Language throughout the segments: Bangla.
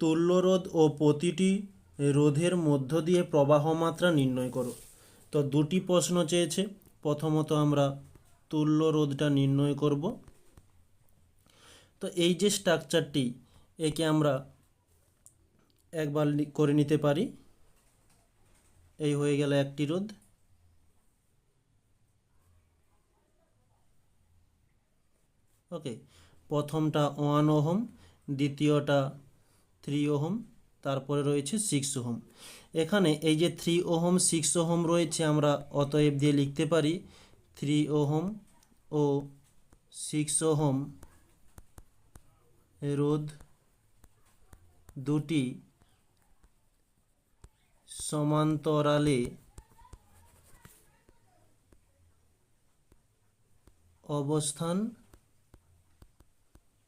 তুল্যরোধ ও প্রতিটি রোধের মধ্য দিয়ে প্রবাহ মাত্রা নির্ণয় করো। তো দুটি প্রশ্ন চেয়েছে। প্রথমত আমরা তুল্য রোধটা নির্ণয় করব। তো এই যে স্ট্রাকচারটি একে আমরা একবার করে নিতে পারি। এই হয়ে গেল একটি রোধ। ওকে, প্রথমটা ওয়ান ওহম, দ্বিতীয়টা থ্রি ওহম তারপরে রয়েছে সিক্স ওহম এখানে এই যে থ্রি ওহম সিক্স ওহম রয়েছে, আমরা অতএব দিয়ে লিখতে পারি থ্রি ওহম ও সিক্স ওহম রোধ দুটি সমান্তরালে অবস্থান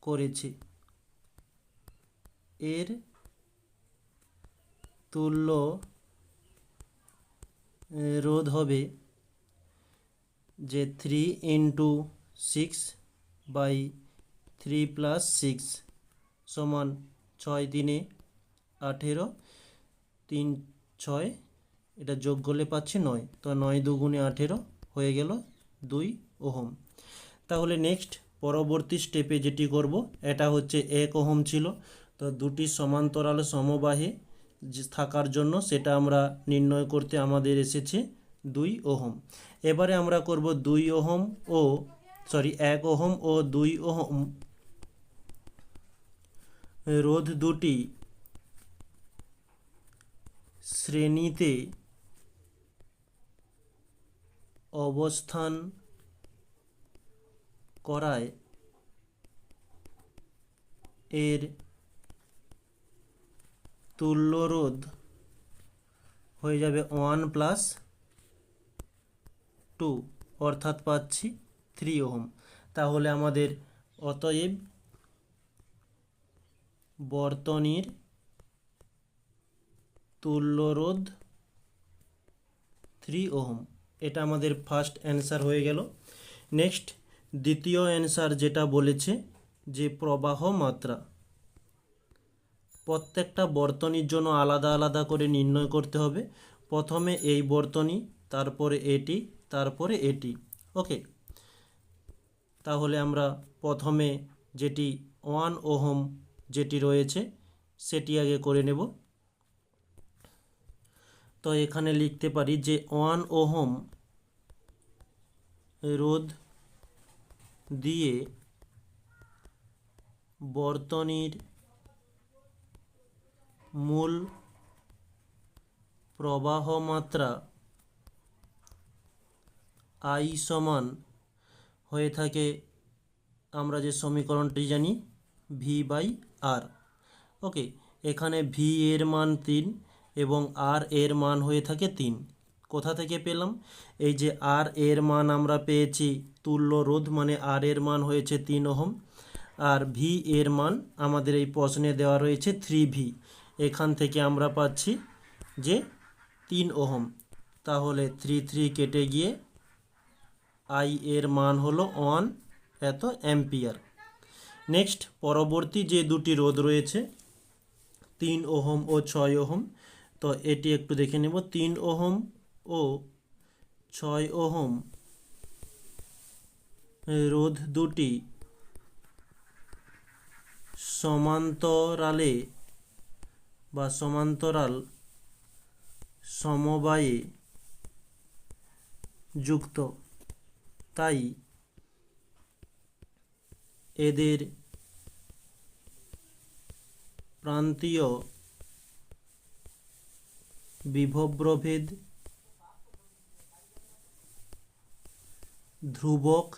করেছে। এর তুল্য রোধ হবে যে three into six by three plus six সমান ছয় দিনে আঠেরো, তিন, ছয়, এটা যোগ করলে পাচ্ছি নয়, তো নয় দুগুণে আঠেরো হয়ে গেল দুই ওহম। তাহলে নেক্সট পরবর্তী স্টেপে যেটি করব, এটা হচ্ছে এক ওহম ছিল তো দুটি সমান্তরাল সমবাহে থাকার জন্য সেটা আমরা নির্ণয় করতে আমাদের এসেছে দুই ওহম। এবারে আমরা করব দুই ওহম ও সরি এক ওহম ও দুই ওহম। রোধ দুটি শ্রেণীতে অবস্থান করায় এর তুল্য রোধ হয়ে যাবে ওয়ান প্লাস টু অর্থাৎ পাচ্ছি থ্রি ওহম। তাহলে আমাদের অতএব বর্তনীর তুল্য রোধ থ্রি ওহম। এটা আমাদের ফার্স্ট অ্যান্সার হয়ে গেল। নেক্সট দ্বিতীয় অ্যান্সার যেটা বলেছে যে প্রবাহ মাত্রা। প্রত্যেকটা বর্তনীর জন্য আলাদা আলাদা করে নির্ণয় করতে হবে। প্রথমে এই বর্তনী, তারপরে এটি তারপরে এটি। ওকে। তাহলে আমরা প্রথমে যেটি ওয়ান ওহম যেটি রয়েছে, সেটি আগে করে নেব। তো এখানে লিখতে পারি যে ওয়ান ওহম রোধ দিয়ে বর্তনীর মূল প্রবাহ মাত্রা আই সমান হয়ে থাকে আমরা যে সমীকরণটি জানি ভি বাই আর ওকে এখানে ভি এর মান তিন এবং আর এর মান হয়ে থাকে তিন। কোথা থেকে পেলাম? এই যে আর এর মান আমরা পেয়েছি তুল্য রোধ মানে আর এর মান হয়েছে তিন ওহম। আর ভি এর মান আমাদের এই প্রশ্নে দেওয়া রয়েছে থ্রি ভি এখান থেকে আমরা পাচ্ছি যে তিন ওহম। তাহলে থ্রি থ্রি কেটে গিয়ে আই এর মান হলো ওয়ান এত অ্যাম্পিয়ার নেক্সট পরবর্তী যে দুটি রোধ রয়েছে, তিন ওহম ও ছয় ওহম, তো এটি একটু দেখে নেব, তিন ওহম ও ছয় ওহম রোধ দুটি সমান্তরালে বা সমান্তরাল সমবায়ে যুক্ত। তাই এদের প্রান্তীয় বিভব প্রভেদ ধ্রুবক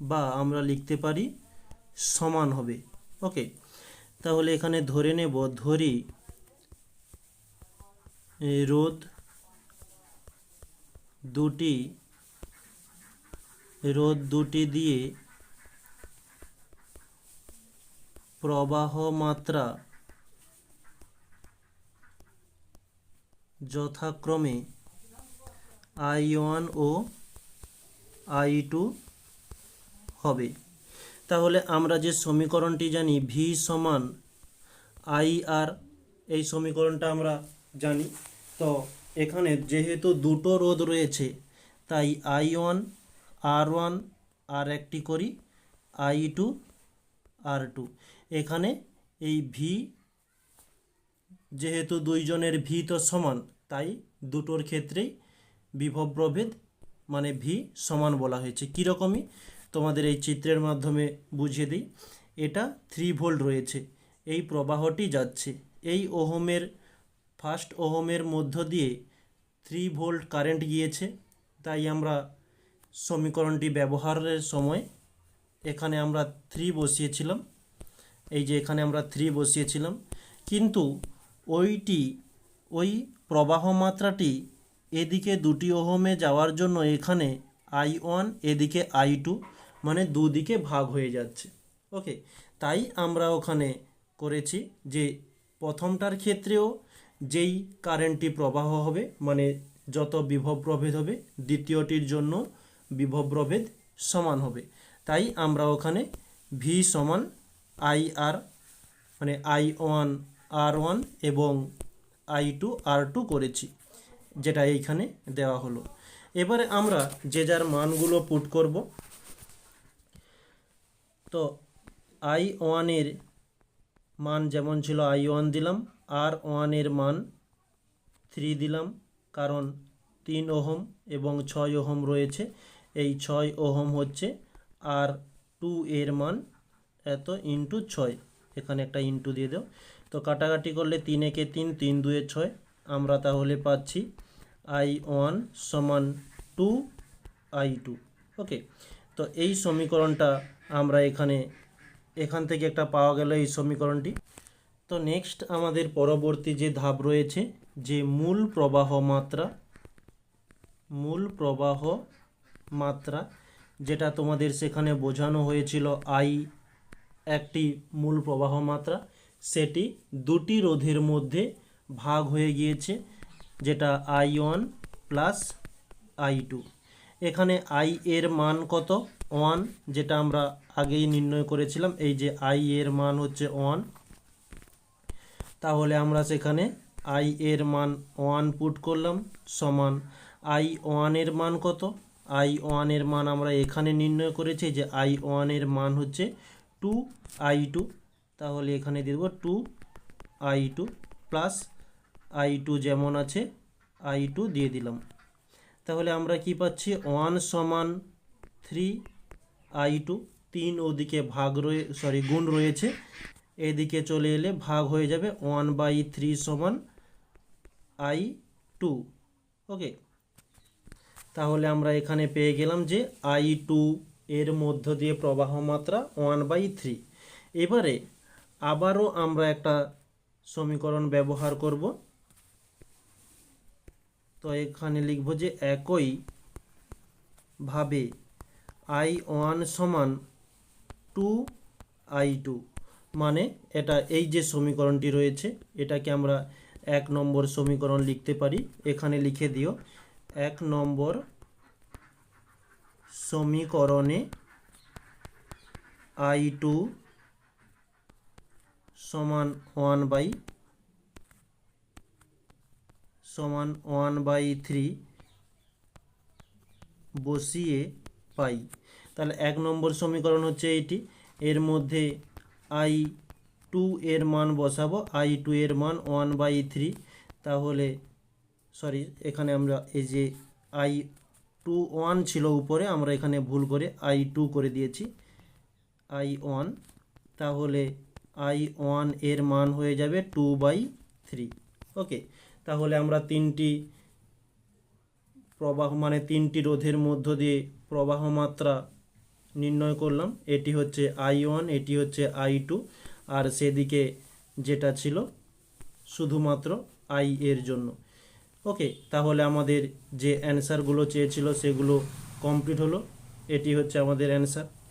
বা আমরা লিখতে পারি সমান হবে। ওকে, তাহলে এখানে ধরে নেব, ধরি রোধ দুটি রোধ দুটি দিয়ে প্রবাহ মাত্রা যথাক্রমে আই ওয়ান ও আই টু হবে। তাহলে আমরা যে সমীকরণটি জানি ভি সমান আই আর এই সমীকরণটা আমরা জানি। তো এখানে যেহেতু দুটো রোধ রয়েছে, তাই I one R one R একটি করি আই টু আর টু এখানে এই ভি যেহেতু দুইজনের ভি তো সমান, তাই দুটোর ক্ষেত্রেই বিভব প্রভেদ মানে ভি সমান বলা হয়েছে। কীরকমই? তোমাদের এই চিত্রের মাধ্যমে বুঝিয়ে দিই। এটা থ্রি ভোল্ট রয়েছে। এই প্রবাহটি যাচ্ছে। এই ওহমের ফার্স্ট ওহমের মধ্য দিয়ে থ্রি ভোল্ট কারেন্ট গিয়েছে, তাই আমরা সমীকরণটি ব্যবহারের সময় এখানে আমরা থ্রি বসিয়েছিলাম, এই যে এখানে আমরা থ্রি বসিয়েছিলাম, কিন্তু ওইটি, ওই প্রবাহ মাত্রাটি এদিকে দুটি ওহমে যাওয়ার জন্য এখানে আই ওয়ান এদিকে আই টু মানে দুদিকে ভাগ হয়ে যাচ্ছে। ওকে তাই আমরা ওখানে করেছি যে প্রথমটার ক্ষেত্রেও যেই কারেন্টটি প্রবাহ হবে মানে যত বিভব প্রভেদ হবে, দ্বিতীয়টির জন্য বিভব প্রভেদ সমান হবে। তাই আমরা ওখানে ভি সমান আই আর মানে আই ওয়ান আর ওয়ান এবং আই টু আর টু করেছি, যেটা এইখানে দেওয়া হলো। এবারে আমরা যে যার মানগুলো পুট করব, তো আই ওয়ানের মান যেমন ছিল আই ওয়ান দিলাম আর ওয়ানের মান থ্রি দিলাম, কারণ তিন ওহম এবং ছয় ওহম রয়েছে। এই ছয় ওহম হচ্ছে আর টু এর মান এত ইন্টু ছয়। এখানে একটা ইন্টু দিয়ে দাও। তো কাটাকাটি করলে তিন একে তিন তিন দুয়ে ছয়। আমরা তাহলে পাচ্ছি আই ওয়ান সমান টু আই টু। ওকে, তো এই সমীকরণটা আমরা এখানে, এখান থেকে একটা পাওয়া গেল এই সমীকরণটি। তো নেক্সট আমাদের পরবর্তী যে ধাপ রয়েছে, যে মূল প্রবাহ মাত্রা, মূল প্রবাহ মাত্রা, যেটা তোমাদের সেখানে বোঝানো হয়েছিল আই একটি মূল প্রবাহ মাত্রা, সেটি দুটি রোধের মধ্যে ভাগ হয়ে গিয়েছে, যেটা I one plus I two এখানে আই এর মান কত? ওয়ান যেটা আমরা আগেই নির্ণয় করেছিলাম, এই যে আই এর মান হচ্ছে ওয়ান তাহলে আমরা সেখানে আই এর মান ওয়ান পুট করলাম সমান আই ওয়ানের মান কত? আই ওয়ানের মান আমরা এখানে নির্ণয় করেছি যে আই ওয়ানের মান হচ্ছে টু আই টু তাহলে এখানে দিয়ে দেবো two I two plus I two যেমন আছে আই টু দিয়ে দিলাম। তাহলে আমরা কি পাচ্ছি? ওয়ান সমান থ্রি আই টু তিন ওদিকে ভাগ রয়ে সরি গুণ রয়েছে। এদিকে চলে এলে ভাগ হয়ে যাবে ওয়ান বাই থ্রি সমান আই টু। ওকে? তাহলে আমরা এখানে পেয়ে গেলাম যে আই টু এর মধ্য দিয়ে প্রবাহ মাত্রা ওয়ান বাই থ্রি। এবারে আবারও আমরা একটা সমীকরণ ব্যবহার করব। তো এখানে লিখব যে একই ভাবে আই ওয়ান সমান টু আই টু। মানে এটা এই যে সমীকরণটি রয়েছে, এটাকে আমরা এক নম্বর সমীকরণ লিখতে পারি। এখানে লিখে দিও, এক নম্বর সমীকরণে আই টু সমান ওয়ান বাই সমান ওয়ান বাই থ্রি বসিয়ে পাই। তাহলে এক নম্বর সমীকরণ হচ্ছে এটি। এর মধ্যে আই টু এর মান বসাবো, আই টু এর মান ওয়ান বাই থ্রি। তাহলে, সরি, এখানে আমরা এই যে আই টু ওয়ান ছিল উপরে, আমরা এখানে ভুল করে আই টু করে দিয়েছি, আই ওয়ান। তাহলে আই ওয়ানের মান হয়ে যাবে টু বাই থ্রি। ওকে, তাহলে আমরা তিনটি প্রবাহ মানে তিনটি রোধের মধ্য দিয়ে প্রবাহ মাত্রা নির্ণয় করলাম। এটি হচ্ছে আই ওয়ান, এটি হচ্ছে আই টু। আর সেদিকে যেটা ছিল শুধুমাত্র আই এর জন্য। ওকে, তাহলে আমাদের যে অ্যান্সারগুলো চেয়েছিল সেগুলো কমপ্লিট হলো। এটি হচ্ছে আমাদের অ্যান্সার।